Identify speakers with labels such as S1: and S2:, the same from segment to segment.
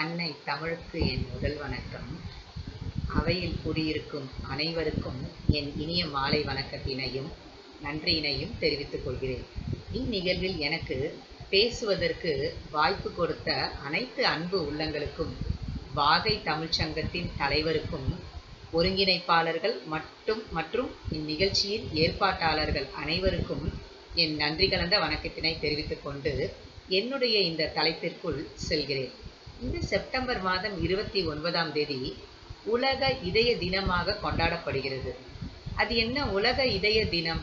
S1: அன்னை தமிழுக்கு என் முதல் வணக்கம். அவையில் கூடியிருக்கும் அனைவருக்கும் என் இனிய மாலை வணக்கத்தினையும் நன்றியினையும் தெரிவித்துக் கொள்கிறேன். இந்நிகழ்வில் எனக்கு பேசுவதற்கு வாய்ப்பு கொடுத்த அனைத்து அன்பு உள்ளங்களுக்கும் வாகை தமிழ்ச்சங்கத்தின் தலைவருக்கும் ஒருங்கிணைப்பாளர்கள் மட்டும் மற்றும் இந்நிகழ்ச்சியின் ஏற்பாட்டாளர்கள் அனைவருக்கும் என் நன்றி கலந்த வணக்கத்தினை தெரிவித்துக் கொண்டு என்னுடைய இந்த தலைப்பிற்குள் செல்கிறேன். இந்த செப்டம்பர் மாதம் இருபத்தி ஒன்பதாம் தேதி உலக இதய தினமாக கொண்டாடப்படுகிறது. அது என்ன? உலக இதய தினம்.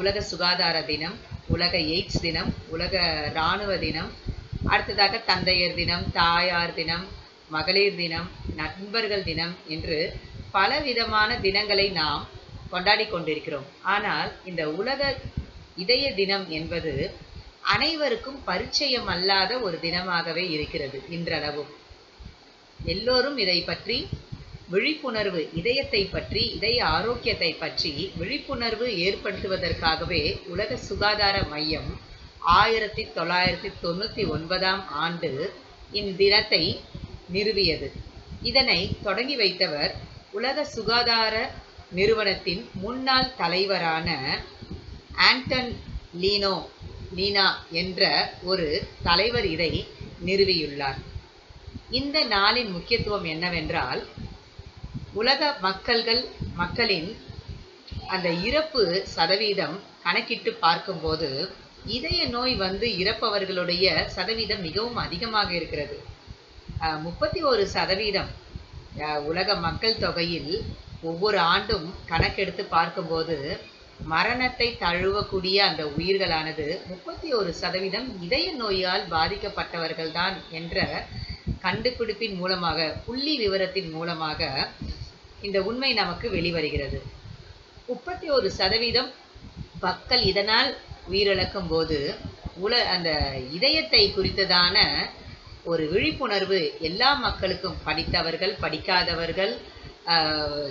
S1: உலக சுகாதார தினம் உலக எய்ட்ஸ் தினம் உலக இராணுவ தினம் அடுத்ததாக தந்தையர் தினம் தாயார் தினம் மகளிர் தினம் நண்பர்கள் தினம் என்று பலவிதமான தினங்களை நாம் கொண்டாடி கொண்டிருக்கிறோம். ஆனால் இந்த உலக இதய தினம் என்பது அனைவருக்கும் பரிச்சயம் அல்லாத ஒரு தினமாகவே இருக்கிறது இன்றளவும் எல்லோரும் இதை பற்றி விழிப்புணர்வு இதயத்தை பற்றி இதய ஆரோக்கியத்தை பற்றி விழிப்புணர்வு ஏற்படுத்துவதற்காகவே உலக சுகாதார மையம் ஆயிரத்தி தொள்ளாயிரத்தி தொண்ணூற்றி ஒன்பதாம் ஆண்டு இத்தினத்தை நிறுவியது. இதனை தொடங்கி வைத்தவர் உலக சுகாதார நிறுவனத்தின் முன்னாள் தலைவரான ஆண்டன் லீனோ. நீனா என்ற ஒரு தலைவர் இதை நிறுவியுள்ளார். இந்த நாளின் முக்கியத்துவம் என்னவென்றால் உலக மக்கள்கள் மக்களின் அந்த இறப்பு சதவீதம் கணக்கிட்டு பார்க்கும்போது இதய நோய் வந்து இறப்பவர்களுடைய சதவீதம் மிகவும் அதிகமாக இருக்கிறது. முப்பத்தி ஒரு சதவீதம் அஹ், உலக மக்கள் தொகையில் ஒவ்வொரு ஆண்டும் கணக்கெடுத்து பார்க்கும்போது மரணத்தை தழுவக்கூடிய அந்த உயிர்களானது முப்பத்தி ஒரு சதவீதம் இதய நோயால் பாதிக்கப்பட்டவர்கள்தான் என்ற கண்டுபிடிப்பின் மூலமாக புள்ளி விவரத்தின் மூலமாக இந்த உண்மை நமக்கு வெளிவருகிறது. முப்பத்தி ஒரு சதவீதம் மக்கள் இதனால் உயிரிழக்கும் போது உல அந்த இதயத்தை குறித்ததான ஒரு விழிப்புணர்வு எல்லா மக்களுக்கும் படித்தவர்கள் படிக்காதவர்கள்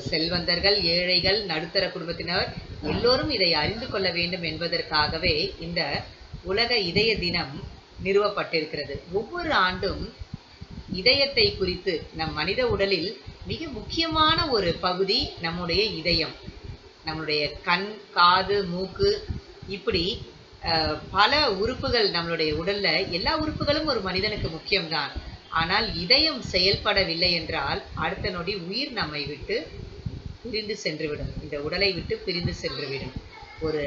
S1: செல்வந்தர்கள் ஏழைகள் நடுத்தர குடும்பத்தினர் எல்லோரும் இதை அறிந்து கொள்ள வேண்டும் என்பதற்காகவே இந்த உலக இதய தினம் நிறுவப்பட்டிருக்கிறது. ஒவ்வொரு ஆண்டும் இதயத்தை குறித்து நம் மனித உடலில் மிக முக்கியமான ஒரு பகுதி நம்முடைய இதயம். நம்மளுடைய கண் காது மூக்கு இப்படி அஹ், பல உறுப்புகள் நம்மளுடைய உடல்ல எல்லா உறுப்புகளும் ஒரு மனிதனுக்கு முக்கியம்தான். ஆனால் இதயம் செயல்படவில்லை என்றால் அடுத்த நொடி உயிர் நம்மை விட்டு பிரிந்து சென்றுவிடும். இந்த உடலை விட்டு பிரிந்து சென்றுவிடும். ஒரு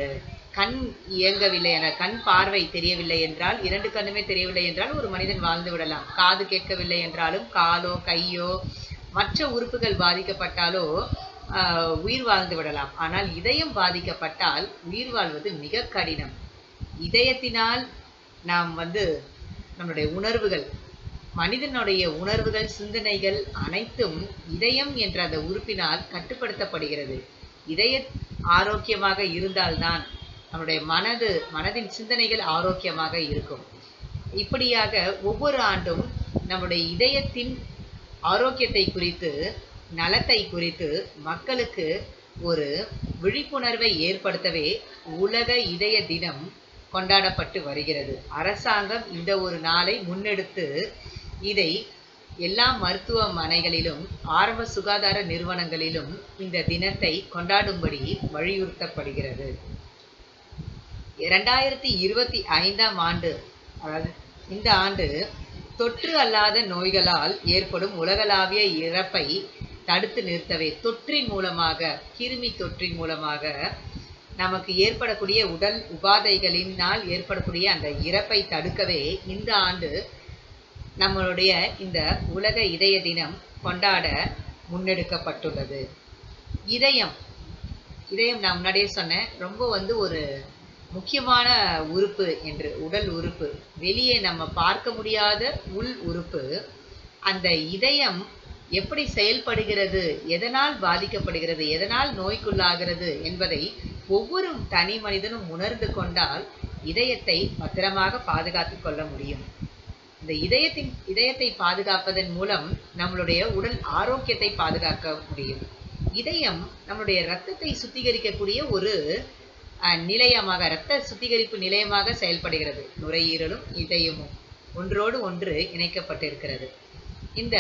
S1: கண் இயங்கவில்லை என கண் பார்வை தெரியவில்லை என்றால் இரண்டு கண்ணுமே தெரியவில்லை என்றால் ஒரு மனிதன் வாழ்ந்து விடலாம். காது கேட்கவில்லை என்றாலும் காலோ கையோ மற்ற உறுப்புகள் பாதிக்கப்பட்டாலோ உயிர் வாழ்ந்து விடலாம். ஆனால் இதயம் பாதிக்கப்பட்டால் உயிர் வாழ்வது மிக கடினம். இதயத்தினால் நாம் வந்து நம்மளுடைய உணர்வுகள் மனிதனுடைய உணர்வுகள் சிந்தனைகள் அனைத்தும் இதயம் என்ற அந்த உறுப்பினால் கட்டுப்படுத்தப்படுகிறது. இதய ஆரோக்கியமாக இருந்தால்தான் நம்முடைய மனது மனதின் சிந்தனைகள் ஆரோக்கியமாக இருக்கும். இப்படியாக ஒவ்வொரு ஆண்டும் நம்முடைய இதயத்தின் ஆரோக்கியத்தை குறித்து நலத்தை குறித்து மக்களுக்கு ஒரு விழிப்புணர்வை ஏற்படுத்தவே உலக இதய தினம் கொண்டாடப்பட்டு வருகிறது. அரசாங்கம் இந்த ஒரு நாளை முன்னெடுத்து இதை எல்லா மருத்துவமனைகளிலும் ஆரம்ப சுகாதார நிறுவனங்களிலும் இந்த தினத்தை கொண்டாடும்படி வலியுறுத்தப்படுகிறது. இரண்டாயிரத்தி இருபத்தி ஐந்தாம் ஆண்டு அதாவது இந்த ஆண்டு தொற்று அல்லாத நோய்களால் ஏற்படும் உலகளாவிய இறப்பை தடுத்து நிறுத்தவே தொற்றின் மூலமாக கிருமி தொற்றின் மூலமாக நமக்கு ஏற்படக்கூடிய உடல் உபாதைகளினால் ஏற்படக்கூடிய அந்த இறப்பை தடுக்கவே இந்த ஆண்டு நம்மளுடைய இந்த உலக இதய தினம் கொண்டாட முன்னெடுக்கப்பட்டுள்ளது. இதயம். இதயம் நான் முன்னாடியே சொன்னேன். ரொம்ப வந்து ஒரு முக்கியமான உறுப்பு என்று உடல் உறுப்பு. வெளியே நம்ம பார்க்க முடியாத உள் உறுப்பு. அந்த இதயம் எப்படி செயல்படுகிறது எதனால் பாதிக்கப்படுகிறது எதனால் நோய்க்குள்ளாகிறது என்பதை ஒவ்வொரு தனி மனிதனும் உணர்ந்து கொண்டால் இதயத்தை பத்திரமாக பாதுகாத்துக் கொள்ள முடியும். இந்த இதயத்தின் இதயத்தை பாதுகாப்பதன் மூலம் நம்மளுடைய உடல் ஆரோக்கியத்தை பாதுகாக்க முடியும். இதயம் நம்மளுடைய ரத்தத்தை சுத்திகரிக்கக்கூடிய ஒரு அஹ், நிலையமாக இரத்த சுத்திகரிப்பு நிலையமாக செயல்படுகிறது. நுரையீரலும் இதயமும் ஒன்றோடு ஒன்று இணைக்கப்பட்டிருக்கிறது. இந்த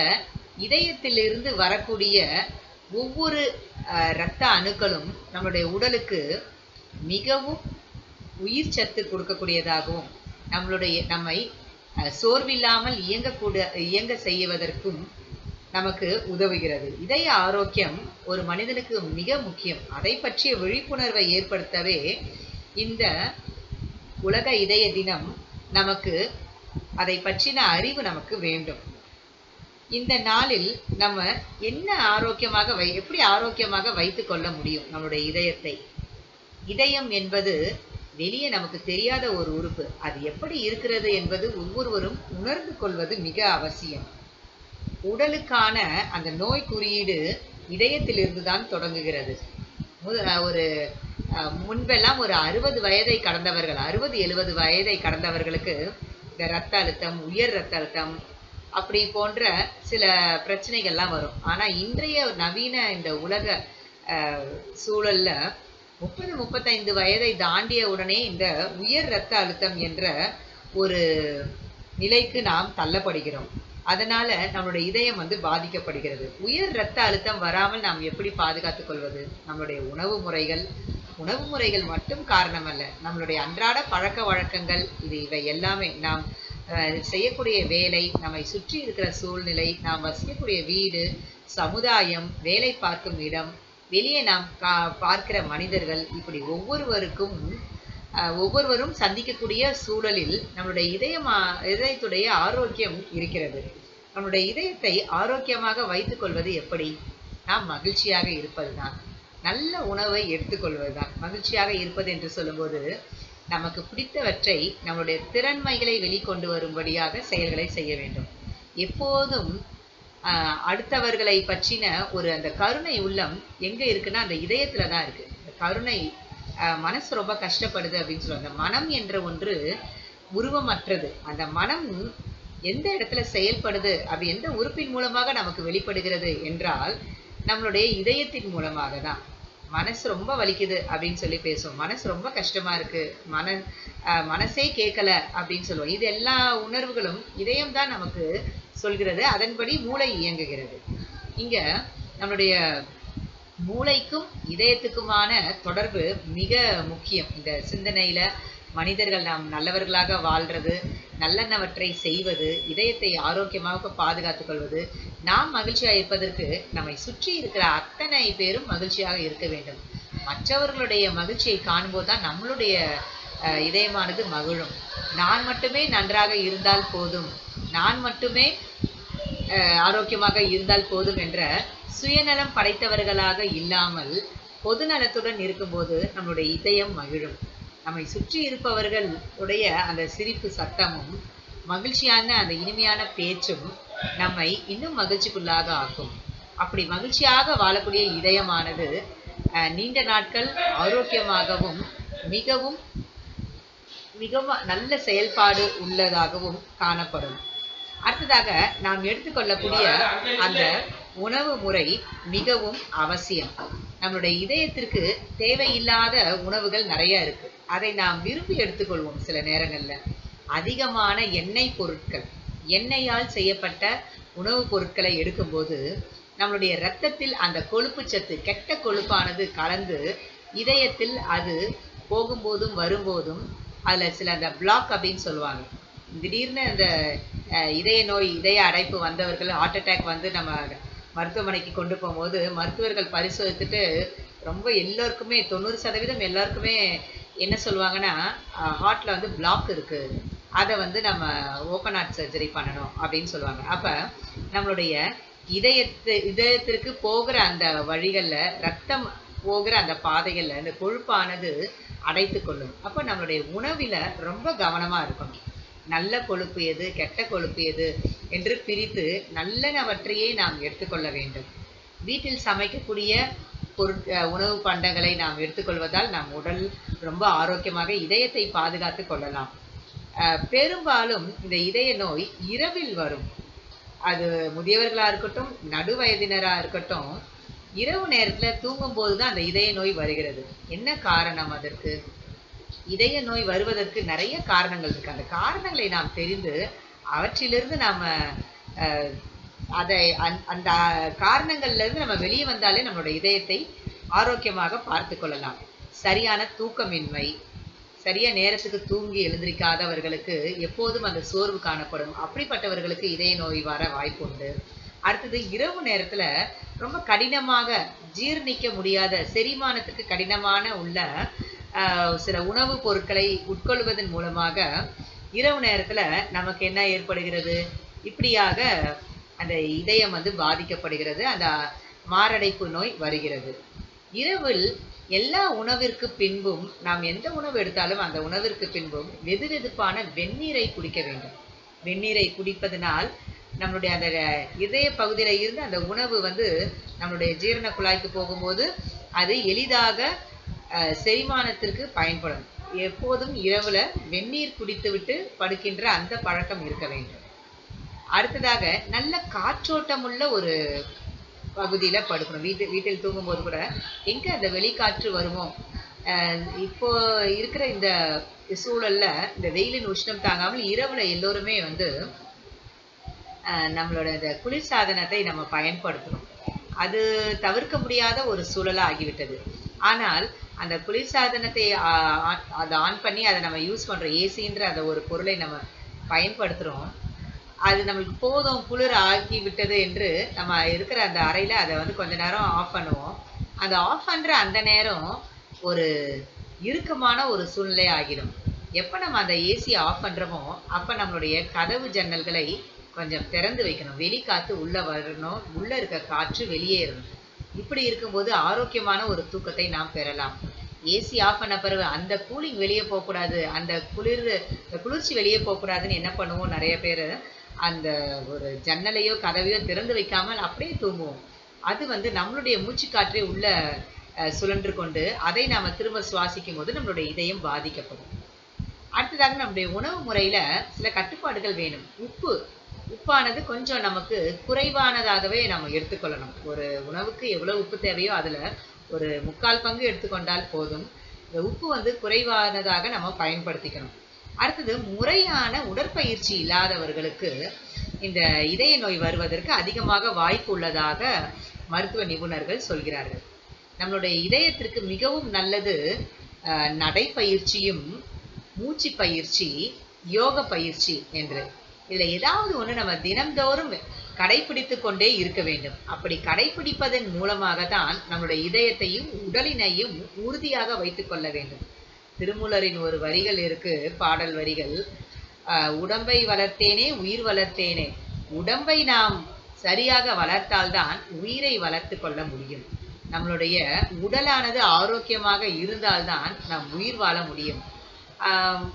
S1: இதயத்திலிருந்து வரக்கூடிய ஒவ்வொரு இரத்த அணுக்களும் நம்மளுடைய உடலுக்கு மிகவும் உயிர் சத்து கொடுக்கக்கூடியதாகவும் நம்மளுடைய நம்மை சோர்வில்லாமல் இயங்கக்கூட இயங்க செய்வதற்கும் நமக்கு உதவுகிறது. இதய ஆரோக்கியம் ஒரு மனிதனுக்கு மிக முக்கியம். அதை பற்றிய விழிப்புணர்வை ஏற்படுத்தவே இந்த உலக இதய தினம் நமக்கு அதை பற்றின அறிவு நமக்கு வேண்டும். இந்த நாளில் நம்ம என்ன ஆரோக்கியமாக வை எப்படி ஆரோக்கியமாக வைத்துக்கொள்ள முடியும் நம்மளுடைய இதயத்தை? இதயம் என்பது வெளியே நமக்கு தெரியாத ஒரு உறுப்பு. அது எப்படி இருக்கிறது என்பது ஒவ்வொருவரும் உணர்ந்து கொள்வது மிக அவசியம். உடலுக்கான அந்த நோய் குறியீடு இதயத்திலிருந்து தான் தொடங்குகிறது ஒரு முன்பெல்லாம் ஒரு அறுபது வயதை கடந்தவர்கள் அறுபது எழுபது வயதை கடந்தவர்களுக்கு இந்த ரத்த அழுத்தம் உயர் ரத்த அழுத்தம் அப்படி போன்ற சில பிரச்சனைகள்லாம் வரும். ஆனால் இன்றைய நவீன இந்த உலக சூழலில் முப்பது முப்பத்தைந்து வயதை தாண்டிய உடனே இந்த உயர் ரத்த அழுத்தம் என்ற ஒரு நிலைக்கு நாம் தள்ளப்படுகிறோம். அதனால நம்மளுடைய இதயம் வந்து பாதிக்கப்படுகிறது. உயர் இரத்த அழுத்தம் வராமல் நாம் எப்படி பாதுகாத்துக் கொள்வது? நம்மளுடைய உணவு முறைகள். உணவு முறைகள் மட்டும் காரணம் அல்ல நம்மளுடைய அன்றாட பழக்க வழக்கங்கள் இது இவை எல்லாமே நாம் செய்யக்கூடிய வேலை நம்மை சுற்றி இருக்கிற சூழ்நிலை நாம் வசிக்கக்கூடிய வீடு சமுதாயம் வேலை பார்க்கும் இடம் வெளியே நாம் கா பார்க்கிற மனிதர்கள் இப்படி ஒவ்வொருவருக்கும் ஒவ்வொருவரும் சந்திக்கக்கூடிய சூழலில் நம்மளுடைய இதயமா இதயத்துடைய ஆரோக்கியம் இருக்கிறது. நம்முடைய இதயத்தை ஆரோக்கியமாக வைத்துக் கொள்வது எப்படி? நாம் மகிழ்ச்சியாக இருப்பதுதான். நல்ல உணவை எடுத்துக்கொள்வதுதான். மகிழ்ச்சியாக இருப்பது என்று சொல்லும்போது நமக்கு பிடித்தவற்றை நம்முடைய திறன்மைகளை வெளிக்கொண்டு வரும்படியாக செயல்களை செய்ய வேண்டும். எப்போதும் அடுத்தவர்களை பற்றின ஒரு அந்த கருணை உள்ளம் எங்க இருக்குன்னா அந்த இதயத்தில் தான் இருக்கு. இந்த கருணை மனசு ரொம்ப கஷ்டப்படுது அப்படின்னு சொல்லுவாங்க. அந்த மனம் என்ற ஒன்று உருவமற்றது. அந்த மனம் எந்த இடத்துல செயல்படுது அப்படி எந்த உறுப்பின் மூலமாக நமக்கு வெளிப்படுகிறது என்றால் நம்மளுடைய இதயத்தின் மூலமாக தான். மனசு ரொம்ப வலிக்குது அப்படின்னு சொல்லி பேசுவோம். மனசு ரொம்ப கஷ்டமா இருக்கு. மன மனசே கேட்கல அப்படின்னு சொல்லுவோம். இது எல்லா உணர்வுகளும் இதயம் தான் நமக்கு சொல்கிறது. அதன்படி மூளை இயங்குகிறது. இங்க நம்மளுடைய மூளைக்கும் இதயத்துக்குமான தொடர்பு மிக முக்கியம். இந்த சிந்தனையில மனிதர்கள் நாம் நல்லவர்களாக வாழ்றது நல்லனவற்றை செய்வது இதயத்தை ஆரோக்கியமாக பாதுகாத்துக் கொள்வது நாம் மகிழ்ச்சியாக இருப்பதற்கு நம்மை சுற்றி இருக்கிற அத்தனை பேரும் மகிழ்ச்சியாக இருக்க வேண்டும். மற்றவர்களுடைய மகிழ்ச்சியை காணும்போது தான் நம்மளுடைய அஹ், இதயமானது மகிழும். நான் மட்டுமே நன்றாக இருந்தால் போதும். நான் மட்டுமே அஹ், ஆரோக்கியமாக இருந்தால் போதும் என்ற சுயநலம் படைத்தவர்களாக இல்லாமல் பொதுநலத்துடன் இருக்கும்போது நம்மளுடைய இதயம் மகிழும். நம்மை சுற்றி இருப்பவர்களுடைய அந்த சிரிப்பு சத்தமும் மகிழ்ச்சியான அந்த இனிமையான பேச்சும் நம்மை இன்னும் மகிழ்ச்சிக்குள்ளாக ஆக்கும். அப்படி மகிழ்ச்சியாக வாழக்கூடிய இதயமானது அஹ், நீண்ட நாட்கள் ஆரோக்கியமாகவும் மிகவும் மிகவும் நல்ல செயல்பாடு உள்ளதாகவும் காணப்படும். அடுத்ததாக நாம் எடுத்துக்கொள்ளக்கூடிய அந்த உணவு முறை மிகவும் அவசியம். நம்மளுடைய இதயத்திற்கு தேவையில்லாத உணவுகள் நிறைய இருக்கு. அதை நாம் விரும்பி எடுத்துக்கொள்வோம் சில நேரங்கள்ல. அதிகமான எண்ணெய் பொருட்கள் எண்ணெயால் செய்யப்பட்ட உணவுப் பொருட்களை எடுக்கும்போது நம்மளுடைய இரத்தத்தில் அந்த கொழுப்பு சத்து கெட்ட கொழுப்பானது கலந்து இதயத்தில் அது போகும்போதும் வரும்போதும் அதுல சில அந்த பிளாக் அப்படின்னு சொல்லுவாங்க. திடீர்னு அந்த இதய நோய் இதய அடைப்பு வந்தவர்கள் ஹார்ட் அட்டாக் வந்து நம்ம மருத்துவமனைக்கு கொண்டு போகும்போது மருத்துவர்கள் பரிசோதித்துட்டு ரொம்ப எல்லோருக்குமே தொண்ணூறு சதவீதம் எல்லாருக்குமே என்ன சொல்லுவாங்கன்னா ஹார்ட்டில் வந்து பிளாக் இருக்குது அதை வந்து நம்ம ஓப்பன் ஹார்ட் சர்ஜரி பண்ணணும் அப்படின்னு சொல்லுவாங்க. அப்போ நம்மளுடைய இதயத்து இதயத்திற்கு போகிற அந்த வழிகளில் ரத்தம் போகிற அந்த பாதைகளில் அந்த கொழுப்பானது அடைத்து கொள்ளும். அப்போ நம்மளுடைய உணவில் ரொம்ப கவனமாக இருக்கணும். நல்ல கொழுப்பு எது கெட்ட கொழுப்பு எது என்று பிரித்து நல்லனவற்றையே நாம் எடுத்துக்கொள்ள வேண்டும். வீட்டில் சமைக்கக்கூடிய பொருட் உணவு பண்டங்களை நாம் எடுத்துக்கொள்வதால் நம் உடல் ரொம்ப ஆரோக்கியமாக இதயத்தை பாதுகாத்து கொள்ளலாம். அஹ் பெரும்பாலும் இந்த இதய நோய் இரவில் வரும். அது முதியவர்களாக இருக்கட்டும் நடுவயதினரா இருக்கட்டும் இரவு நேரத்தில் தூங்கும்போது தான் அந்த இதய நோய் வருகிறது. என்ன காரணம் அதற்கு? இதய நோய் வருவதற்கு நிறைய காரணங்கள் இருக்கு. அந்த காரணங்களை நாம் தெரிந்து அவற்றிலிருந்து நாம அதை அந்த- காரணங்கள்ல இருந்து நம்ம வெளியே வந்தாலே நம்மளோட இதயத்தை ஆரோக்கியமாக பார்த்து கொள்ளலாம். சரியான தூக்கமின்மை சரியா நேரத்துக்கு தூங்கி எழுந்திருக்காதவர்களுக்கு எப்போதும் அந்த சோர்வு காணப்படும். அப்படிப்பட்டவர்களுக்கு இதய நோய் வர வாய்ப்பு உண்டு. அடுத்தது இரவு நேரத்துல ரொம்ப கடினமாக ஜீர்ணிக்க முடியாத செரிமானத்துக்கு கடினமான உள்ள சில உணவுப் பொருட்களை உட்கொள்வதன் மூலமாக இரவு நேரத்தில் நமக்கு என்ன ஏற்படுகிறது? இப்படியாக அந்த இதயம் வந்து பாதிக்கப்படுகிறது. அந்த மாரடைப்பு நோய் வருகிறது. இரவில் எல்லா உணவிற்கு பின்பும் நாம் எந்த உணவு எடுத்தாலும் அந்த உணவிற்கு பின்பும் வெதுவெதுப்பான வெந்நீரை குடிக்க வேண்டும். வெந்நீரை குடிப்பதனால் நம்மளுடைய அந்த இதய பகுதியில் இருந்து அந்த உணவு வந்து நம்மளுடைய ஜீரண குழாய்க்கு போகும்போது அது எளிதாக செரிமானத்திற்கு பயன்படும். எப்போதும் இரவுல வெந்நீர் குடித்துவிட்டு படுக்கின்ற அந்த பழக்கம் இருக்க வேண்டும். அடுத்ததாக நல்ல காற்றோட்டமுள்ள ஒரு பகுதியில் படுக்கணும். வீட்டு வீட்டில் தூங்கும்போது கூட எங்கே அந்த வெளிக்காற்று வருமோ? அஹ் இப்போ இருக்கிற இந்த சூழல்ல இந்த வெயிலின் உஷ்ணம் தாங்காமல் இரவுல எல்லோருமே வந்து நம்மளோட இந்த குளிர்சாதனத்தை நம்ம பயன்படுத்தணும். அது தவிர்க்க முடியாத ஒரு சூழலா ஆகிவிட்டது. ஆனால் அந்த குளிர்சாதனத்தை அதை ஆன் பண்ணி அதை நம்ம யூஸ் பண்ணுறோம் ஏசின்ற அந்த ஒரு பொருளை நம்ம பயன்படுத்துகிறோம் அது நம்மளுக்கு போதும் குளிர் ஆக்கி விட்டது என்று நம்ம இருக்கிற அந்த அறையில் அதை வந்து கொஞ்ச நேரம் ஆஃப் பண்ணுவோம். அந்த ஆஃப் பண்ணுற அந்த நேரம் ஒரு இறுக்கமான ஒரு சூழ்நிலை ஆகிடும். எப்போ நம்ம அந்த ஏசியை ஆஃப் பண்ணுறோமோ அப்போ நம்மளுடைய கதவு ஜன்னல்களை கொஞ்சம் திறந்து வைக்கணும். வெளிக்காற்று உள்ளே வரணும். உள்ளே இருக்க காற்று வெளியேறணும் இப்படி இருக்கும்போது ஆரோக்கியமான ஒரு தூக்கத்தை நாம் பெறலாம். ஏசி ஆஃப் பண்ண பிறகு அந்த கூலிங் வெளியே போகக்கூடாது அந்த குளிர் குளிர்ச்சி வெளியே போகக்கூடாதுன்னு என்ன பண்ணுவோம்? நிறைய பேர் அந்த ஒரு ஜன்னலையோ கதவையோ திறந்து வைக்காமல் அப்படியே தூங்குவோம். அது வந்து நம்மளுடைய மூச்சுக்காற்றை உள்ள சுழன்று கொண்டு அதை நாம் திரும்ப சுவாசிக்கும் போது நம்மளுடைய இதயம் பாதிக்கப்படும். அடுத்ததாக நம்முடைய உணவு முறையில் சில கட்டுப்பாடுகள் வேணும். உப்பு உப்பானது கொஞ்சம் நமக்கு குறைவானதாகவே நம்ம எடுத்துக்கொள்ளணும். ஒரு உணவுக்கு எவ்வளவு உப்பு தேவையோ அதுல ஒரு முக்கால் பங்கு எடுத்துக்கொண்டால் போதும். இந்த உப்பு வந்து குறைவானதாக நம்ம பயன்படுத்திக்கணும். அடுத்தது முறையான உடற்பயிற்சி இல்லாதவர்களுக்கு இந்த இதய நோய் வருவதற்கு அதிகமாக வாய்ப்பு உள்ளதாக மருத்துவ நிபுணர்கள் சொல்கிறார்கள். நம்மளுடைய இதயத்திற்கு மிகவும் நல்லது நடைப்பயிற்சியும் மூச்சு பயிற்சி யோக பயிற்சி என்று. இதுல ஏதாவது ஒண்ணு நம்ம தினம்தோறும் கடைபிடித்து கொண்டே இருக்க வேண்டும். அப்படி கடைபிடிப்பதன் மூலமாக தான் நம்முடைய இதயத்தையும் உடலினையும் உறுதியாக வைத்துக் கொள்ள வேண்டும். திருமூலரின் ஒரு வரிகள் இருக்கு பாடல் வரிகள். ஆஹ் உடம்பை வளர்த்தேனே உயிர் வளர்த்தேனே. உடம்பை நாம் சரியாக வளர்த்தால்தான் உயிரை வளர்த்து கொள்ள முடியும். நம்மளுடைய உடலானது ஆரோக்கியமாக இருந்தால்தான் நாம் உயிர் வாழ முடியும்.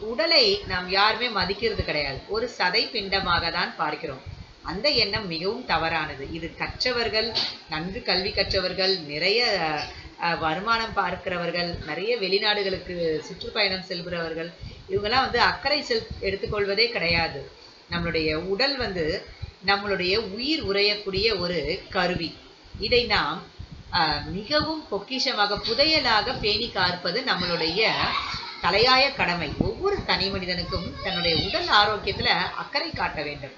S1: உடலை நாம் யாருமே மதிக்கிறது கிடையாது. ஒரு சதை பிண்டமாக தான் பார்க்கிறோம். அந்த எண்ணம் மிகவும் தவறானது. இது கற்றவர்கள் நன்கு கல்வி கற்றவர்கள் நிறைய அஹ், வருமானம் பார்க்கிறவர்கள் நிறைய வெளிநாடுகளுக்கு சுற்றுப்பயணம் செல்கிறவர்கள் இவங்கெல்லாம் வந்து அக்கறை செல் எடுத்துக்கொள்வதே கிடையாது. நம்மளுடைய உடல் வந்து நம்மளுடைய உயிர் உறையக்கூடிய ஒரு கருவி. இதை நாம் ஆஹ், மிகவும் பொக்கிஷமாக புதையலாக பேணி காற்பது நம்மளுடைய தலையாய கடமை. ஒவ்வொரு தனி மனிதனுக்கும் தன்னுடைய உடல் ஆரோக்கியத்தில் அக்கறை காட்ட வேண்டும்.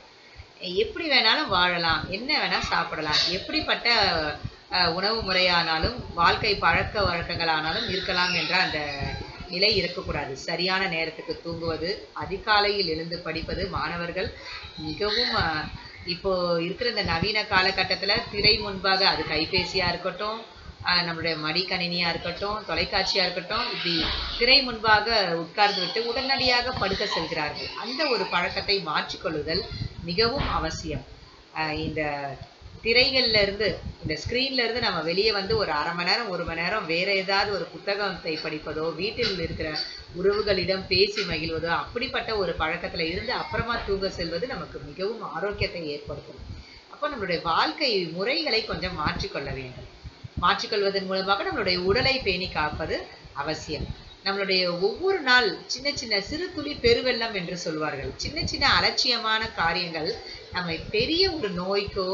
S1: எப்படி வேணாலும் வாழலாம். என்ன வேணால் சாப்பிடலாம். எப்படிப்பட்ட உணவு முறையானாலும் வாழ்க்கை பழக்க வழக்கங்களானாலும் இருக்கலாம் என்ற அந்த நிலை இருக்கக்கூடாது. சரியான நேரத்துக்கு தூங்குவது அதிகாலையில் எழுந்து படிப்பது மாணவர்கள் மிகவும் இப்போது இப்போ இருக்கிற இந்த நவீன காலகட்டத்தில் திரை முன்பாக அது கைபேசியாக இருக்கட்டும் நம்மளுடைய மடிக்கணினியா இருக்கட்டும் தொலைக்காட்சியா இருக்கட்டும் இப்படி திரை முன்பாக உட்கார்ந்து விட்டு உடனடியாக படுக்க செல்கிறார்கள். அந்த ஒரு பழக்கத்தை மாற்றிக்கொள்ளுதல் மிகவும் அவசியம். ஆஹ் இந்த திரைகள்ல இருந்து இந்த ஸ்க்ரீன்ல இருந்து நம்ம வெளியே வந்து ஒரு அரை மணி நேரம் ஒரு மணி நேரம் வேற ஏதாவது ஒரு புத்தகத்தை படிப்பதோ வீட்டில் இருக்கிற உறவுகளிடம் பேசி மகிழ்வதோ அப்படிப்பட்ட ஒரு பழக்கத்துல இருந்து அப்புறமா தூங்க செல்வது நமக்கு மிகவும் ஆரோக்கியத்தை ஏற்படுத்தும். அப்போ நம்மளுடைய வாழ்க்கை முறைகளை கொஞ்சம் மாற்றிக்கொள்ள வேண்டும். மாற்றிக்கொள்வதன் மூலமாக நம்மளுடைய உடலை பேணி காப்பது அவசியம். நம்மளுடைய ஒவ்வொரு நாள் சின்ன சின்ன சிறு துளி பெருவெள்ளம் என்று சொல்வார்கள். சின்ன சின்ன அலட்சியமான காரியங்கள் நம்மை பெரிய ஒரு நோய்க்கோ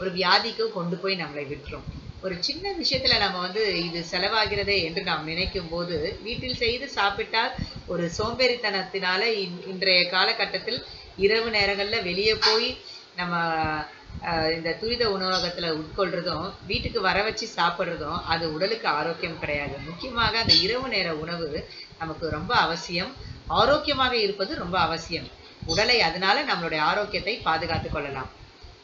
S1: ஒரு வியாதிக்கோ கொண்டு போய் நம்மளை விட்டுரும். ஒரு சின்ன விஷயத்துல நம்ம வந்து இது செலவாகிறதே என்று நாம் நினைக்கும் போது வீட்டில் செய்து சாப்பிட்டால் ஒரு சோம்பேறித்தனத்தினால இன்- இன்றைய காலகட்டத்தில் இரவு நேரங்கள்ல வெளியே போய் நம்ம இந்த துரித உணவகத்துல உட்கொள்றதும் வீட்டுக்கு வர வச்சு சாப்பிட்றதும் அது உடலுக்கு ஆரோக்கியம் கிடையாது. முக்கியமாக அந்த இரவு நேர உணவு நமக்கு ரொம்ப அவசியம். ஆரோக்கியமாக இருப்பது ரொம்ப அவசியம். உடலை அதனால நம்மளுடைய ஆரோக்கியத்தை பாதுகாத்துக் கொள்ளலாம்.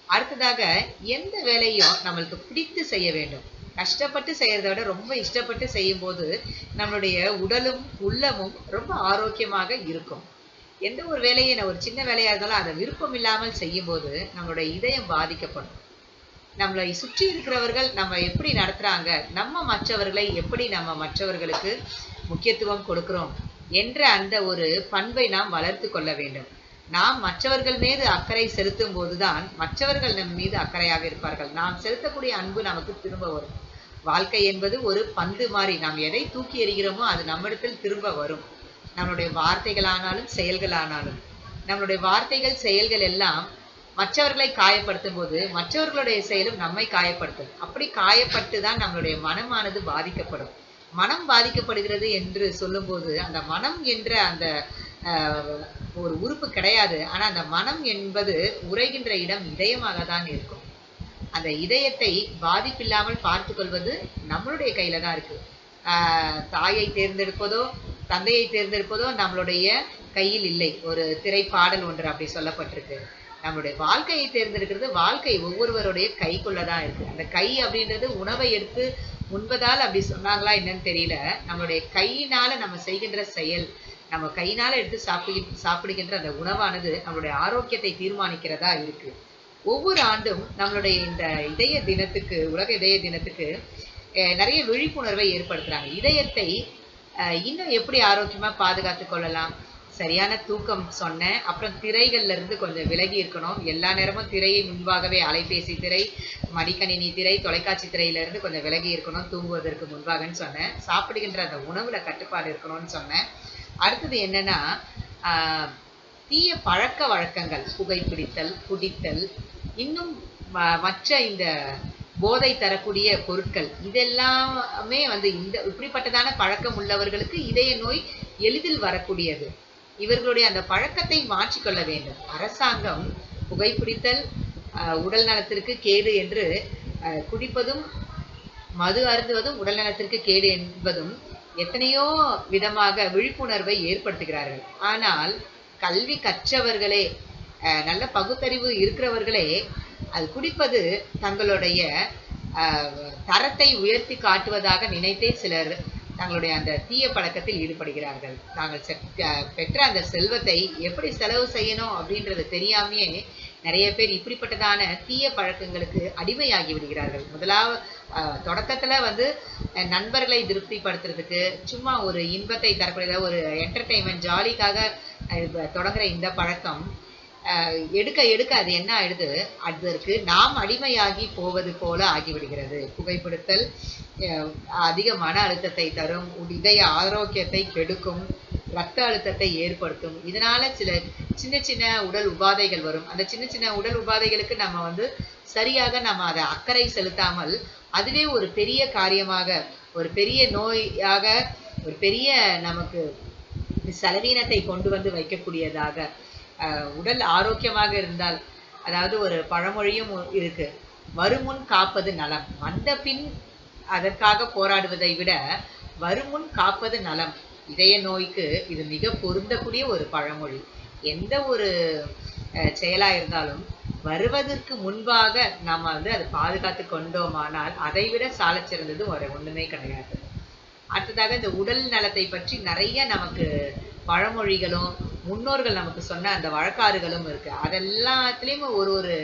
S1: அடுத்ததாக எந்த வேலையும் நம்மளுக்கு பிடித்து செய்ய வேண்டும். கஷ்டப்பட்டு செய்யறதை விட ரொம்ப இஷ்டப்பட்டு செய்யும் போது நம்மளுடைய உடலும் உள்ளமும் ரொம்ப ஆரோக்கியமாக இருக்கும். எந்த ஒரு வேலையை நான் ஒரு சின்ன வேலையா இருந்தாலும் அதை விருப்பம் இல்லாமல் செய்யும்போது நம்மளுடைய இதயம் பாதிக்கப்படும். நம்மளை சுற்றி இருக்கிறவர்கள் நம்ம எப்படி நடத்துறாங்க நம்ம மற்றவர்களை எப்படி நம்ம மற்றவர்களுக்கு முக்கியத்துவம் கொடுக்கிறோம் என்ற அந்த ஒரு பண்பை நாம் வளர்த்து கொள்ள வேண்டும். நாம் மற்றவர்கள் மீது அக்கறை செலுத்தும் போதுதான் மற்றவர்கள் நம் மீது அக்கறையாக இருப்பார்கள். நாம் செலுத்தக்கூடிய அன்பு நமக்கு திரும்ப வரும். வாழ்க்கை என்பது ஒரு பந்து மாதிரி நாம் எதை தூக்கி எறிகிறோமோ அது நம்மிடத்தில் திரும்ப வரும். நம்மளுடைய வார்த்தைகளானாலும் செயல்களானாலும். நம்மளுடைய வார்த்தைகள் செயல்கள் எல்லாம் மற்றவர்களை காயப்படுத்தும் போது மற்றவர்களுடைய செயலும் நம்மை காயப்படுத்தும். அப்படி காயப்பட்டு தான் நம்மளுடைய மனமானது பாதிக்கப்படும். மனம் பாதிக்கப்படுகிறது என்று சொல்லும்போது அந்த மனம் என்ற அந்த ஒரு உறுப்பு கிடையாது. ஆனா அந்த மனம் என்பது உரைகின்ற இடம் இதயமாக தான் இருக்கும். அந்த இதயத்தை பாதிப்பில்லாமல் பார்த்து கொள்வது நம்மளுடைய கையில தான் இருக்கு தாயை தேர்ந்தெடுப்பதோ தந்தையை தேர்ந்தெடுப்பதோ நம்மளுடைய கையில் இல்லை. ஒரு திரைப்பாடல் ஒன்று அப்படி சொல்லப்பட்டிருக்கு. நம்மளுடைய வாழ்க்கையை தேர்ந்தெடுக்கிறது வாழ்க்கை ஒவ்வொருவருடைய கைக்குள்ளதான் இருக்கு. அந்த கை அப்படின்றது உணவை எடுத்து உண்பதால் அப்படி சொன்னாங்களா என்னன்னு தெரியல. நம்மளுடைய கையினால நம்ம செய்கின்ற செயல் நம்ம கையினால எடுத்து சாப்பிடு சாப்பிடுகின்ற அந்த உணவானது நம்மளுடைய ஆரோக்கியத்தை தீர்மானிக்கிறதா இருக்கு. ஒவ்வொரு ஆண்டும் நம்மளுடைய இந்த இதய தினத்துக்கு உலக இதய தினத்துக்கு நிறைய விழிப்புணர்வை ஏற்படுத்துறாங்க. இதயத்தை இன்னும் எப்படி ஆரோக்கியமா பாதுகாத்து கொள்ளலாம்? சரியான தூக்கம் சொன்னேன். அப்புறம் திரைகள்ல இருந்து கொஞ்சம் விலகி இருக்கணும். எல்லா நேரமும் திரையை முன்பாகவே அலைபேசி திரை மடிக்கணினி திரை தொலைக்காட்சி திரையில இருந்து கொஞ்சம் விலகி இருக்கணும் தூங்குவதற்கு முன்பாகன்னு சொன்னேன். சாப்பிடுகின்ற அந்த உணவுல கட்டுப்பாடு இருக்கணும்னு சொன்னேன். அடுத்தது என்னன்னா தீய பழக்க வழக்கங்கள் புகைப்பிடித்தல் குடித்தல் இன்னும் ம- மற்ற இந்த போதை தரக்கூடிய பொருட்கள். இதெல்லாமே வந்து இந்த இப்படிப்பட்டதான பழக்கம் உள்ளவர்களுக்கு இதய நோய் எளிதில் வரக்கூடியது. இவர்களுடைய அந்த பழக்கத்தை மாற்றிக்கொள்ள வேண்டும். அரசாங்கம் புகைப்பிடித்தல் உடல் நலத்திற்கு கேடு என்று குடிப்பதும் மது அருந்துவதும் உடல் நலத்திற்கு கேடு என்பதும் எத்தனையோ விதமாக விழிப்புணர்வை ஏற்படுத்துகிறார்கள். ஆனால் கல்வி கற்றவர்களே நல்ல பகுத்தறிவு இருக்கிறவர்களே அது குடிப்பது தங்களுடைய அஹ், தரத்தை உயர்த்தி காட்டுவதாக நினைத்தே சிலர் தங்களுடைய அந்த தீய பழக்கத்தில் ஈடுபடுகிறார்கள். தாங்கள் செ- பெற்ற அந்த செல்வத்தை எப்படி செலவு செய்யணும் அப்படின்றது தெரியாமையே நிறைய பேர் இப்படிப்பட்டதான தீய பழக்கங்களுக்கு அடிமையாகி விடுகிறார்கள். முதலாவது தொடக்கத்தில் தொடக்கத்துல வந்து அஹ், நண்பர்களை திருப்திப்படுத்துறதுக்கு சும்மா ஒரு இன்பத்தை தரக்கூடிய ஒரு என்டர்டெயின்மெண்ட் ஜாலிக்காக தொடங்குற இந்த பழக்கம் எடுக்க எடுக்க அது என்ன ஆயிடுது? அதற்கு நாம் அடிமையாகி போவது போல ஆகிவிடுகிறது. புகைப்பிடித்தல் அதிக மன அழுத்தத்தை தரும் இதய ஆரோக்கியத்தை கெடுக்கும் ரத்த அழுத்தத்தை ஏற்படுத்தும். இதனால சில சின்ன சின்ன உடல் உபாதைகள் வரும். அந்த சின்ன சின்ன உடல் உபாதைகளுக்கு நம்ம வந்து சரியாக நம்ம அதை அக்கறை செலுத்தாமல் அதுவே ஒரு பெரிய காரியமாக ஒரு பெரிய நோயாக ஒரு பெரிய நமக்கு செலவீனத்தை கொண்டு வந்து வைக்கக்கூடியதாக உடல் ஆரோக்கியமாக இருந்தால் அதாவது ஒரு பழமொழியும் இருக்கு. வருமுன் காப்பது நலம். வந்த பின் அதற்காக போராடுவதை விட வருமுன் காப்பது நலம். இதய நோய்க்கு இது மிக பொருந்தக்கூடிய ஒரு பழமொழி. எந்த ஒரு அஹ், செயலா இருந்தாலும் வருவதற்கு முன்பாக நாம் வந்து அதை பாதுகாத்து கொண்டோமானால் அதை விட சாலச் சிறந்தது ஒரு ஒண்ணுமே கிடையாது. அடுத்ததாக இந்த உடல் நலத்தை பற்றி நிறைய நமக்கு பழமொழிகளும் முன்னோர்கள் நமக்கு சொன்ன அந்த வழக்காறுகளும் இருக்கு. அதெல்லாத்துலேயும் ஒரு ஒரு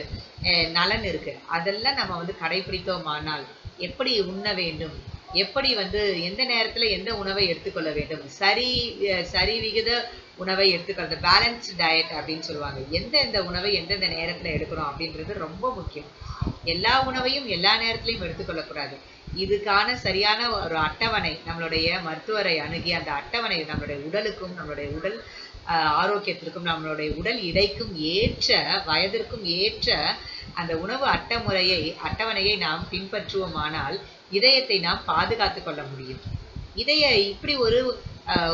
S1: அஹ், நலன் இருக்கு. அதெல்லாம் நம்ம வந்து கடைபிடித்தோமானால் எப்படி உண்ண வேண்டும்? எப்படி வந்து எந்த நேரத்துல எந்த உணவை எடுத்துக்கொள்ள வேண்டும்? சரி சரி விகித உணவை எடுத்துக்கிறது பேலன்ஸ்டு டயட் அப்படின்னு சொல்லுவாங்க. எந்தெந்த உணவை எந்தெந்த நேரத்துல எடுக்கிறோம் அப்படின்றது ரொம்ப முக்கியம். எல்லா உணவையும் எல்லா நேரத்துலையும் எடுத்துக்கொள்ளக்கூடாது. இதுக்கான சரியான ஒரு அட்டவணை நம்மளுடைய மருத்துவரை அணுகி அந்த அட்டவணை நம்மளுடைய உடலுக்கும் நம்மளுடைய உடல் ஆரோக்கியத்திற்கும் நம்மளுடைய உடல் இடைக்கும் ஏற்ற வயதிற்கும் ஏற்ற அந்த உணவு அட்டமுறையை அட்டவணையை நாம் பின்பற்றுவோமானால் இதயத்தை நாம் பாதுகாத்துக் கொள்ள முடியும். இதய இப்படி ஒரு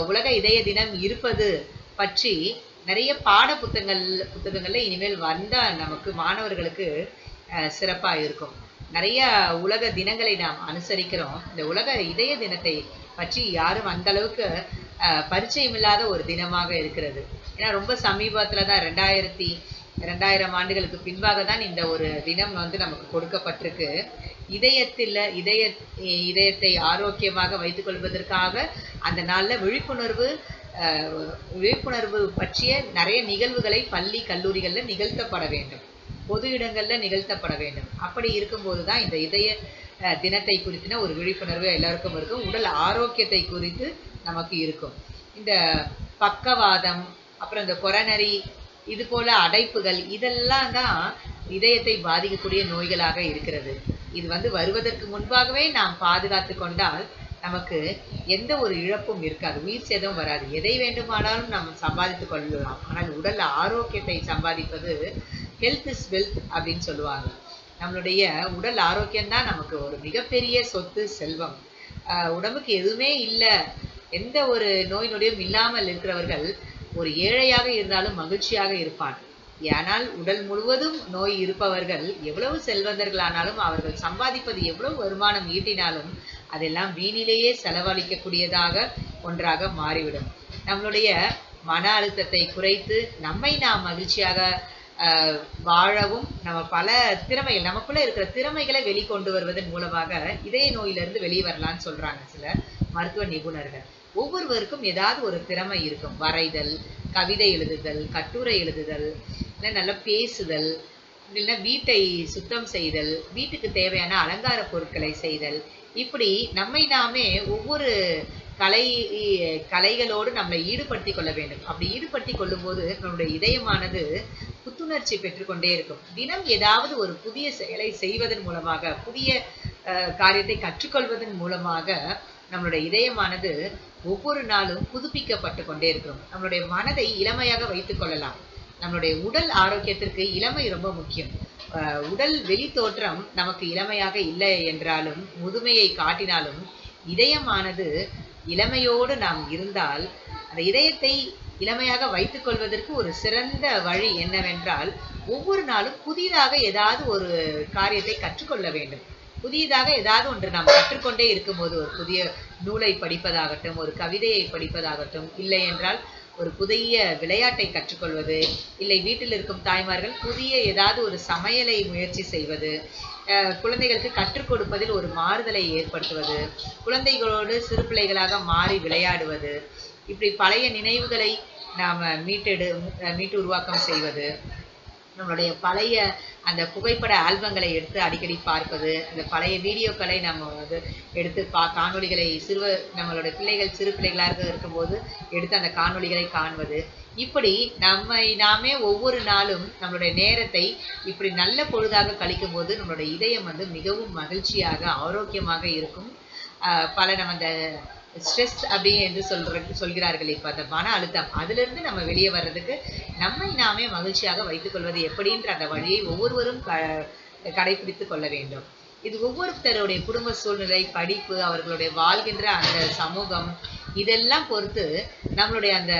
S1: உலக இதய தினம் இருப்பது பற்றி நிறைய பாட புத்தகங்கள் புத்தகங்கள்ல இனிமேல் வந்தால் நமக்கு மாணவர்களுக்கு அஹ், சிறப்பா இருக்கும். நிறைய உலக தினங்களை நாம் அனுசரிக்கிறோம். இந்த உலக இதய தினத்தை பற்றி யாரும் அந்த அளவுக்கு பரிச்சயம் இல்லாத ஒரு தினமாக இருக்கிறது. ஏன்னா ரொம்ப சமீபத்தில் தான் ரெண்டாயிரத்தி ரெண்டாயிரம் ஆண்டுகளுக்கு பின்பாக தான் இந்த ஒரு தினம் வந்து நமக்கு கொடுக்கப்பட்டிருக்கு. இதயத்தில் இதய இதயத்தை ஆரோக்கியமாக வைத்துக்கொள்வதற்காக அந்த நாளில் விழிப்புணர்வு விழிப்புணர்வு பற்றிய நிறைய நிகழ்வுகளை பள்ளி கல்லூரிகளில் நிகழ்த்தப்பட வேண்டும். பொது இடங்களில் நிகழ்த்தப்பட வேண்டும். அப்படி இருக்கும்போது தான் இந்த இதய தினத்தை குறித்தின ஒரு விழிப்புணர்வு எல்லாருக்கும் இருக்கும். உடல் ஆரோக்கியத்தை குறித்து நமக்கு இருக்கும். இந்த பக்கவாதம் அப்புறம் இந்த கொரோனரி இது போல அடைப்புகள் இதெல்லாம் தான் இதயத்தை பாதிக்கக்கூடிய நோய்களாக இருக்கிறது. இது வந்து வருவதற்கு முன்பாகவே நாம் பாதுகாத்து கொண்டால் நமக்கு எந்த ஒரு இழப்பும் இருக்காது உயிர் சேதம் வராது. எதை வேண்டுமானாலும் நாம் சம்பாதித்துக் கொள்ளலாம். ஆனால் உடல் ஆரோக்கியத்தை சம்பாதிப்பது ஹெல்த் இஸ் வெல்த் அப்படின்னு சொல்லுவாங்க. நம்மளுடைய உடல் ஆரோக்கியம்தான் நமக்கு ஒரு மிகப்பெரிய சொத்து செல்வம். ஆஹ் உடம்புக்கு எதுவுமே இல்லை. எந்த ஒரு நோய் நொடியும் இல்லாமல் இருக்கிறவர்கள் ஒரு ஏழையாக இருந்தாலும் மகிழ்ச்சியாக இருப்பான் ஆனால் உடல் முழுவதும் நோய் இருப்பவர்கள் எவ்வளவு செல்வந்தர்களானாலும் அவர்கள் சம்பாதிப்பது எவ்வளவு வருமானம் ஈட்டினாலும் அதெல்லாம் வீணிலேயே செலவழிக்கக்கூடியதாக ஒன்றாக மாறிவிடும். நம்மளுடைய மன அழுத்தத்தை குறைத்து நம்மை நாம் மகிழ்ச்சியாக ஆஹ், வாழவும் நம்ம பல திறமைகள் நமக்குள்ள இருக்கிற திறமைகளை வெளிக்கொண்டு வருவதன் மூலமாக இதய நோயிலிருந்து வெளியே வரலாம்னு சொல்றாங்க சில மருத்துவ நிபுணர்கள். ஒவ்வொருவருக்கும் ஏதாவது ஒரு திறமை இருக்கும். வரைதல் கவிதை எழுதுதல் கட்டுரை எழுதுதல் இல்லை நல்லா பேசுதல் இல்லைன்னா வீட்டை சுத்தம் செய்தல் வீட்டுக்கு தேவையான அலங்கார பொருட்களை செய்தல். இப்படி நம்மை நாமே ஒவ்வொரு கலை கலைகளோடு நம்மளை ஈடுபடுத்திக் கொள்ள வேண்டும். அப்படி ஈடுபடுத்திக் கொள்ளும்போது நம்முடைய இதயமானது புத்துணர்ச்சி பெற்றுக்கொண்டே இருக்கும். தினம் ஏதாவது ஒரு புதிய செயலை செய்வதன் மூலமாக புதிய அஹ், காரியத்தை கற்றுக்கொள்வதன் மூலமாக நம்மளுடைய இதயமானது ஒவ்வொரு நாளும் புதுப்பிக்கப்பட்டு கொண்டே இருக்கும் நம்மளுடைய மனதை இளமையாக வைத்துக் கொள்ளலாம். நம்மளுடைய உடல் ஆரோக்கியத்திற்கு இளமை ரொம்ப முக்கியம். உடல் வெளி தோற்றம் நமக்கு இளமையாக இல்லை என்றாலும் முதுமையை காட்டினாலும் இதயமானது இளமையோடு நாம் இருந்தால் அந்த இதயத்தை இளமையாக வைத்துக் கொள்வதற்கு ஒரு சிறந்த வழி என்னவென்றால் ஒவ்வொரு நாளும் புதிதாக ஏதாவது ஒரு காரியத்தை கற்றுக்கொள்ள வேண்டும். புதியதாக ஏதாவது ஒன்று நாம் கற்றுக்கொண்டே இருக்கும்போது ஒரு புதிய நூலை படிப்பதாகட்டும் ஒரு கவிதையை படிப்பதாகட்டும் இல்லை என்றால் ஒரு புதிய விளையாட்டை கற்றுக்கொள்வது இல்லை வீட்டில் இருக்கும் தாய்மார்கள் புதிய ஏதாவது ஒரு சமையலை முயற்சி செய்வது அஹ் குழந்தைகளுக்கு கற்றுக் கொடுப்பதில் ஒரு மாறுதலை ஏற்படுத்துவது குழந்தைகளோடு சிறு பிள்ளைகளாக மாறி விளையாடுவது இப்படி பழைய நினைவுகளை நாம் மீட்டெடு அஹ் மீட்டு உருவாக்கம் செய்வது நம்மளுடைய பழைய அந்த புகைப்பட ஆல்பங்களை எடுத்து அடிக்கடி பார்ப்பது அந்த பழைய வீடியோக்களை நம்ம வந்து எடுத்து பா காணொளிகளை சிறுவ நம்மளோட பிள்ளைகள் சிறு பிள்ளைகளாக இருக்கும்போது எடுத்து அந்த காணொளிகளை காண்பது. இப்படி நம்மை நாமே ஒவ்வொரு நாளும் நம்மளுடைய நேரத்தை இப்படி நல்ல பொழுதாக கழிக்கும் போது நம்மளுடைய இதயம் வந்து மிகவும் மகிழ்ச்சியாக ஆரோக்கியமாக இருக்கும். பல நம்ம அந்த ஸ்ட்ரெஸ் அப்படின்னு என்று சொல்ற சொல்கிறார்கள் இப்போ அந்த மன அழுத்தம். அதிலிருந்து நம்ம வெளியே வர்றதுக்கு நம்மை நாமே மகிழ்ச்சியாக வைத்துக்கொள்வது எப்படின்ற அந்த வழியை ஒவ்வொருவரும் க கடைபிடித்து கொள்ள வேண்டும். இது ஒவ்வொருத்தருடைய குடும்ப சூழ்நிலை படிப்பு அவர்களுடைய வாழ்கின்ற அந்த சமூகம் இதெல்லாம் பொறுத்து நம்மளுடைய அந்த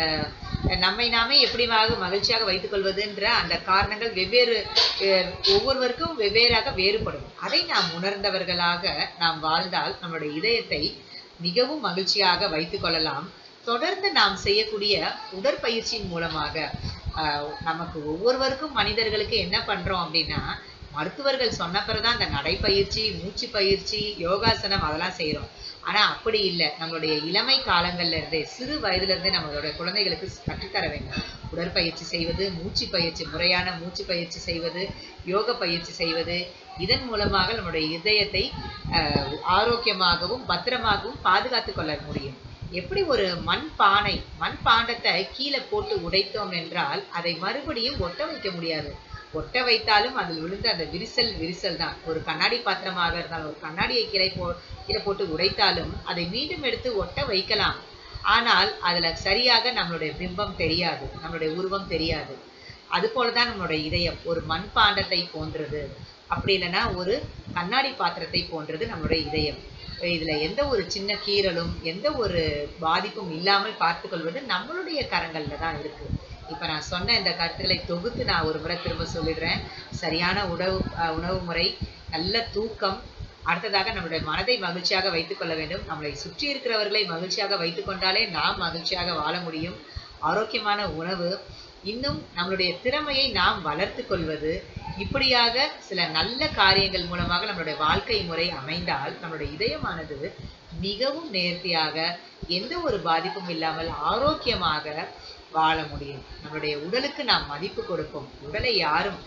S1: நம்மை நாமே எப்படிவாக மகிழ்ச்சியாக வைத்துக்கொள்வதுன்ற அந்த காரணங்கள் வெவ்வேறு ஒவ்வொருவருக்கும் வெவ்வேறாக வேறுபடும். அதை நாம் உணர்ந்தவர்களாக நாம் வாழ்ந்தால் நம்மளுடைய இதயத்தை மிகவும் மகிழ்ச்சியாக வைத்துக் கொள்ளலாம். தொடர்ந்து நாம் செய்யக்கூடிய உடற்பயிற்சியின் மூலமாக ஆஹ், நமக்கு ஒவ்வொருவருக்கும் மனிதர்களுக்கு என்ன பண்றோம் அப்படின்னா மருத்துவர்கள் சொன்ன பிறகுதான் அந்த நடைப்பயிற்சி மூச்சு பயிற்சி யோகாசனம் அதெல்லாம் செய்கிறோம் ஆனா அப்படி இல்லை. நம்மளுடைய இளமை காலங்கள்ல இருந்தே சிறு வயதுலேருந்தே இருந்தே நம்மளோட குழந்தைகளுக்கு கற்றுத்தர வேண்டும். உடற்பயிற்சி செய்வது மூச்சு பயிற்சி முறையான மூச்சு பயிற்சி செய்வது யோக பயிற்சி செய்வது இதன் மூலமாக நம்முடைய இதயத்தை ஆரோக்கியமாகவும் பத்திரமாகவும் பாதுகாத்து கொள்ள முடியும். எப்படி ஒரு மண் பானை மண் பாண்டத்தை கீழே போட்டு உடைத்தோம் என்றால் அதை மறுபடியும் ஒட்ட வைக்க முடியாது. ஒட்ட வைத்தாலும் அதில் விழுந்த அந்த விரிசல் விரிசல் தான். ஒரு கண்ணாடி பாத்திரமாக இருந்தாலும் ஒரு கண்ணாடியை கீழே போ கீழே போட்டு உடைத்தாலும் அதை மீண்டும் எடுத்து ஒட்ட வைக்கலாம். ஆனால் அதுல சரியாக நம்மளுடைய பிம்பம் தெரியாது நம்மளுடைய உருவம் தெரியாது. அது போலதான் நம்மளுடைய இதயம். ஒரு மண்பாண்டத்தை போன்றது. அப்படி இல்லைன்னா ஒரு கண்ணாடி பாத்திரத்தை போன்றது நம்மளுடைய இதயம். இதுல எந்த ஒரு சின்ன கீறலும் எந்த ஒரு பாதிப்பும் இல்லாமல் பார்த்துக்கொள்வது நம்மளுடைய கரங்கள்ல தான் இருக்கு. இப்போ நான் சொன்ன இந்த கருத்துக்களை தொகுத்து நான் ஒரு முறை திரும்ப சொல்லிடுறேன். சரியான உணவு உணவு முறை நல்ல தூக்கம் அடுத்ததாக நம்மளுடைய மனதை மகிழ்ச்சியாக வைத்துக்கொள்ள வேண்டும். நம்மளை சுற்றி இருக்கிறவர்களை மகிழ்ச்சியாக வைத்துக்கொண்டாலே நாம் மகிழ்ச்சியாக வாழ முடியும். ஆரோக்கியமான உணவு இன்னும் நம்மளுடைய திறமையை நாம் வளர்த்து கொள்வது இப்படியாக சில நல்ல காரியங்கள் மூலமாக நம்மளுடைய வாழ்க்கை முறை அமைந்தால் நம்மளுடைய இதயமானது மிகவும் நேர்த்தியாக எந்த ஒரு பாதிப்பும் இல்லாமல் ஆரோக்கியமாக வாழ முடியும். நம்மளுடைய உடலுக்கு நாம் மதிப்பு கொடுப்போம். உடலை யாரும்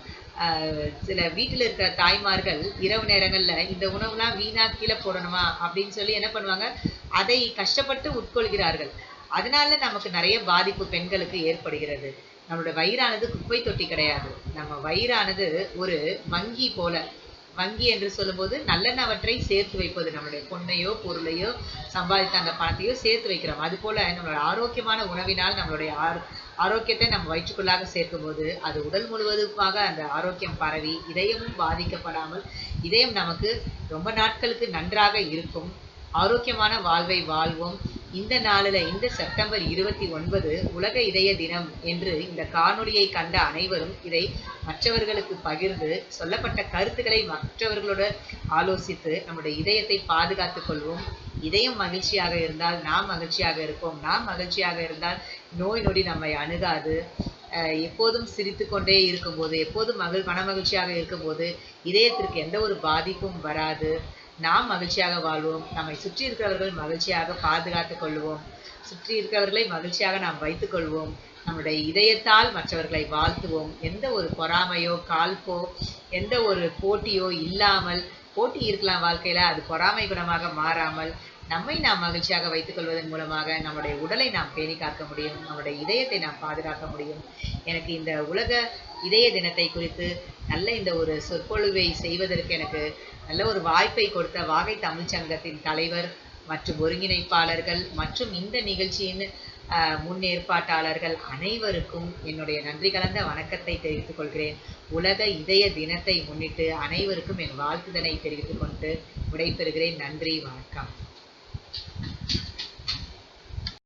S1: சில வீட்டில் இருக்கிற தாய்மார்கள் இரவு நேரங்களில் இந்த உணவுலாம் வீணா கீழே போடணுமா அப்படின்னு சொல்லி என்ன பண்ணுவாங்க? அதை கஷ்டப்பட்டு உட்கொள்கிறார்கள். அதனால நமக்கு நிறைய பாதிப்பு பெண்களுக்கு ஏற்படுகிறது. நம்மளுடைய வயிறானது குப்பை தொட்டி கிடையாது. நம்ம வயிறானது ஒரு வங்கி போல. வங்கி என்று சொல்லும்போது நல்லனவற்றை சேர்த்து வைப்பது. நம்மளுடைய பொண்ணையோ பொருளையோ சம்பாதித்த அந்த பணத்தையோ சேர்த்து வைக்கிறோம். அது போல நம்மளோட ஆரோக்கியமான உணவினால் நம்மளுடைய ஆரோக்கியத்தை நம்ம வயிற்றுக்குள்ளாக சேர்க்கும் போது அது உடல் முழுவதுமாக அந்த ஆரோக்கியம் பரவி இதயமும் பாதிக்கப்படாமல் இதயம் நமக்கு ரொம்ப நாட்களுக்கு நன்றாக இருக்கும். ஆரோக்கியமான வாழ்வை வாழ்வோம். இந்த நாளில் இந்த செப்டம்பர் இருபத்தி ஒன்பது உலக இதய தினம் என்று இந்த காணொளியை கண்ட அனைவரும் இதை மற்றவர்களுக்கு பகிர்ந்து சொல்லப்பட்ட கருத்துக்களை மற்றவர்களோட ஆலோசித்து நம்முடைய இதயத்தை பாதுகாத்துக் கொள்வோம். இதயம் மகிழ்ச்சியாக இருந்தால் நாம் மகிழ்ச்சியாக இருப்போம். நாம் மகிழ்ச்சியாக இருந்தால் நோய் நொடி நம்மை அணுகாது. அஹ் எப்போதும் சிரித்து கொண்டே இருக்கும்போது எப்போதும் மகிழ் மனமகிழ்ச்சியாக இருக்கும்போது இதயத்திற்கு எந்த ஒரு பாதிப்பும் வராது. நாம் மகிழ்ச்சியாக வாழ்வோம். நம்மை சுற்றி இருக்கிறவர்கள் மகிழ்ச்சியாக பாதுகாத்துக் கொள்வோம். சுற்றி இருக்கிறவர்களை மகிழ்ச்சியாக நாம் வைத்துக் கொள்வோம். நம்முடைய இதயத்தால் மற்றவர்களை வாழ்த்துவோம். எந்த ஒரு பொறாமையோ கால்போ எந்த ஒரு போட்டியோ இல்லாமல் போட்டி இருக்கலாம் வாழ்க்கையில அது பொறாமை குணமாக மாறாமல் நம்மை நாம் மகிழ்ச்சியாக வைத்துக் கொள்வதன் மூலமாக நம்முடைய உடலை நாம் பேணி காக்க முடியும். நம்முடைய இதயத்தை நாம் பாதுகாக்க முடியும். எனக்கு இந்த உலக இதய தினத்தை குறித்து நல்ல இந்த ஒரு சொற்பொழிவை செய்வதற்கு எனக்கு நல்ல ஒரு வாய்ப்பை கொடுத்த வாகை தமிழ்ச் சங்கத்தின் தலைவர் மற்றும் ஒருங்கிணைப்பாளர்கள் மற்றும் இந்த நிகழ்ச்சியின் ஆஹ், முன்னேற்பாட்டாளர்கள் அனைவருக்கும் என்னுடைய நன்றி கலந்த வணக்கத்தை தெரிவித்துக் கொள்கிறேன். உலக இதய தினத்தை முன்னிட்டு அனைவருக்கும் என் வாழ்த்துதலை தெரிவித்துக் கொண்டு விடைபெறுகிறேன். நன்றி வணக்கம்.